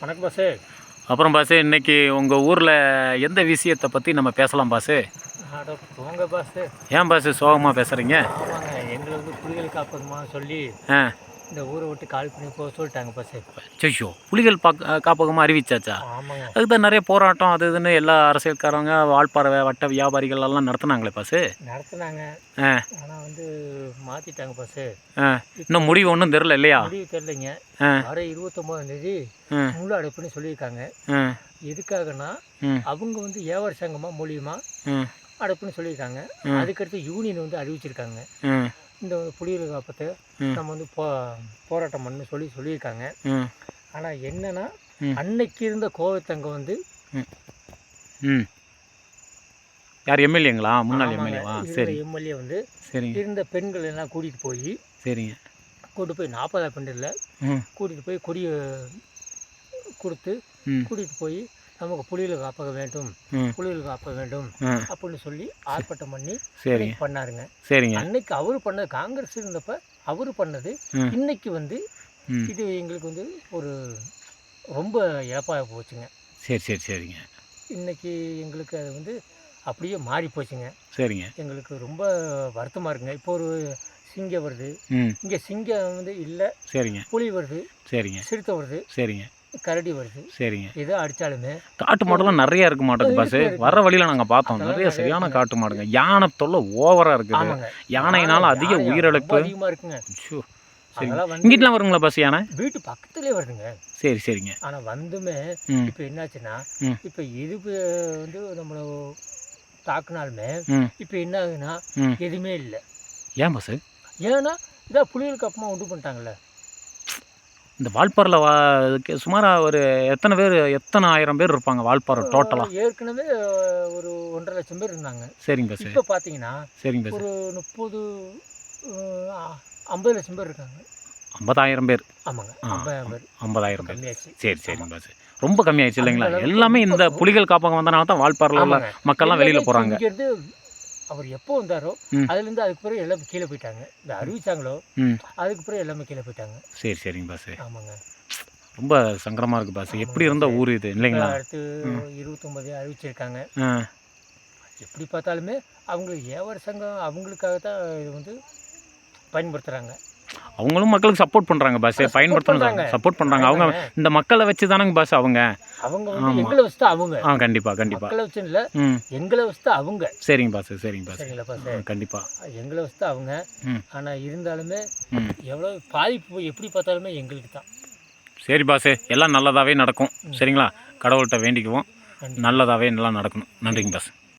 வணக்கம் பாஸு அப்புறம் பாஸு இன்னைக்கு உங்கள் ஊரில் எந்த விஷயத்தை பற்றி நம்ம பேசலாம் அட போங்க பாஸு ஏன் பாஸு சோகமாக பேசுகிறீங்க ஆமாங்க எங்களை வந்து புலிகள் காப்பகமா சொல்லி ஆ. இந்த ஊரை விட்டு கால் பண்ணி போக சொல்லிட்டாங்க பாஸு சையோ புலிகள் பாக் காப்பகமாக அறிவிச்சாச்சா? ஆமாங்க. அதுக்கு தான் நிறைய போராட்டம் அது இதுன்னு எல்லா அரசியல்காரங்க வாழ்ப்பாறை வட்ட வியாபாரிகள் எல்லாம் நடத்துனாங்களே பாஸு நடத்துனாங்க. ஆ. ஆனால் வந்து மாற்றிட்டாங்க பாஸு ஆ. இன்னும் முடிவு ஒன்றும் தெரில இல்லையா? முடிவு தெரிலைங்க வர இருபத்தொம்போதாம் தேதி முழு அடைப்புன்னு சொல்லியிருக்காங்க. எதுக்காகனா அவங்க வந்து வியாபார சங்கமா மூலியமா ம் அடைப்புன்னு சொல்லியிருக்காங்க. அதுக்கடுத்து யூனியன் வந்து அறிவிச்சிருக்காங்க. ம் இந்த புலிகள் காப்பத்தை. நம்ம வந்து போ போராட்டம் பண்ணு சொல்லி சொல்லியிருக்காங்க. ஆனால் என்னன்னா. அன்னைக்கு இருந்த கோவத்தங்க வந்து யார் எம்எல்ஏங்களா? முன்னாள் எம்எல்ஏவா? சரி. எம்எல்ஏ வந்து சரிங்க. இருந்த பெண்கள் எல்லாம் கூட்டிகிட்டு போய் சரிங்க. கூட்டிட்டு போய் நாற்பதா பெண்டில் ம். கூட்டிகிட்டு போய் கொடியை கொடுத்து ம். கூட்டிகிட்டு போய் நமக்கு புலிகள் காப்பக வேண்டும். புலிகள் காப்பக வேண்டும். அப்படின்னு சொல்லி ஆர்ப்பாட்டம் பண்ணி அன்னைக்கு பண்ணாருங்க. சரிங்க. அன்னைக்கு அவர் பண்ணது காங்கிரஸ் இருந்தப்ப அவர் பண்ணது இன்னைக்கு வந்து இது எங்களுக்கு வந்து ஒரு ரொம்ப இழப்பாக போச்சுங்க. சரி சரி சரிங்க. இன்னைக்கு எங்களுக்கு அது வந்து அப்படியே மாறி போச்சுங்க. சரிங்க. எங்களுக்கு ரொம்ப வருத்தமாக இருக்குங்க. இப்போ ஒரு சிங்கம் வருது. இங்கே சிங்கம் வந்து இல்லை. சரிங்க. புலி வருது. சரிங்க. சிறுத்தை வருது. சரிங்க. கரடி வருது. சரிங்க. எதோ அடித்தாலுமே காட்டு மாடுலாம் நிறைய இருக்க மாட்டேங்குது பாஸ். வர வழியில் நாங்கள் பார்த்தோம். நிறைய சரியான. காட்டு மாடுங்க. யானை தொல்லை ஓவராக இருக்குது. யானையினால அதிக உயிரிழப்பு ரொம்ப அதிகமாக இருக்குங்க. இங்கிட்டலாம் வருங்களா பஸ் யானை? வீட்டு பக்கத்துலேயே வருதுங்க. சரி சரிங்க. ஆனால் வந்துமே இப்போ என்னாச்சுன்னா. இப்போ இது வந்து நம்மளை தாக்குனாலுமே இப்போ என்ன ஆகுதுன்னா எதுவுமே இல்லை. ஏன் பஸ் ஏன்னா இதான் புலிகளுக்கு அப்புறமா உண்டு பண்ணிட்டாங்கல்ல. இந்த வால்பாறையில் வா சுமாராக ஒரு எத்தனை பேர் எத்தனை ஆயிரம் பேர் இருப்பாங்க வால்பாறை டோட்டலாக ஏற்கனவே ஒரு ஒன்றரை லட்சம் பேர் இருந்தாங்க. சரிங்க பஸ் இப்போ பார்த்தீங்கன்னா சரிங்க பஸ் ஒரு முப்பது ஐம்பது லட்சம் பேர் இருக்காங்க. ஐம்பதாயிரம் பேர். ஆமாங்க ஐம்பதாயிரம் பேர். சரி சரிங்க பஸ் ரொம்ப கம்மியாயிடுச்சு இல்லைங்களா? எல்லாமே இந்த புலிகள் காப்பகம் வந்தனால தான் வால்பாறையில். மக்கள்லாம் வெளியில் போகிறாங்க அவர் எப்போ வந்தாரோ. அதுலேருந்து அதுக்கு பிறகு எல்லாமே கீழே போயிட்டாங்க. இந்த அறிவிச்சாங்களோ அதுக்கு பிறகு எல்லாமே கீழே போயிட்டாங்க. சரி சரிங்க பாஸ் ஆமாங்க. ரொம்ப சங்கடமாக இருக்குது பாஸ் எப்படி இருந்த ஊர் இது இல்லைங்களா? அடுத்து இருபத்தொம்பது அறிவிச்சிருக்காங்க. எப்படி பார்த்தாலுமே அவங்களுக்கு வியாபார சங்கம் அவங்களுக்காக தான் இது வந்து பயன்படுத்துகிறாங்க அவங்களும் மக்களுக்கு சப்போர்ட் பண்ணுறாங்க பாஸ். பயன்படுத்தணும். சப்போர்ட் பண்ணுறாங்க அவங்க இந்த மக்களை வச்சு தானங்க பாஸ் அவங்க. அவங்க. எங்களை வச்சுட்டு அவங்க. ஆ கண்டிப்பாக கண்டிப்பாக மக்களை வச்சு இல்லை. எங்களை வச்சுட்டு அவங்க. சரிங்க பாஸ் சரிங்க பாஸ். சரிங்களா பாஸ்? கண்டிப்பாக எங்களை வச்சுட்டு அவங்க. ஆனால் இருந்தாலுமே எவ்வளோ பாதிப்பு எப்படி பார்த்தாலுமே எங்களுக்கு தான். சரி பாஸ் எல்லாம் நல்லதாகவே நடக்கும். சரிங்களா? கடவுள்கிட்ட வேண்டிக்குவோம். நல்லதாகவே எல்லாம் நடக்கணும். நன்றிங்க பாஸ்.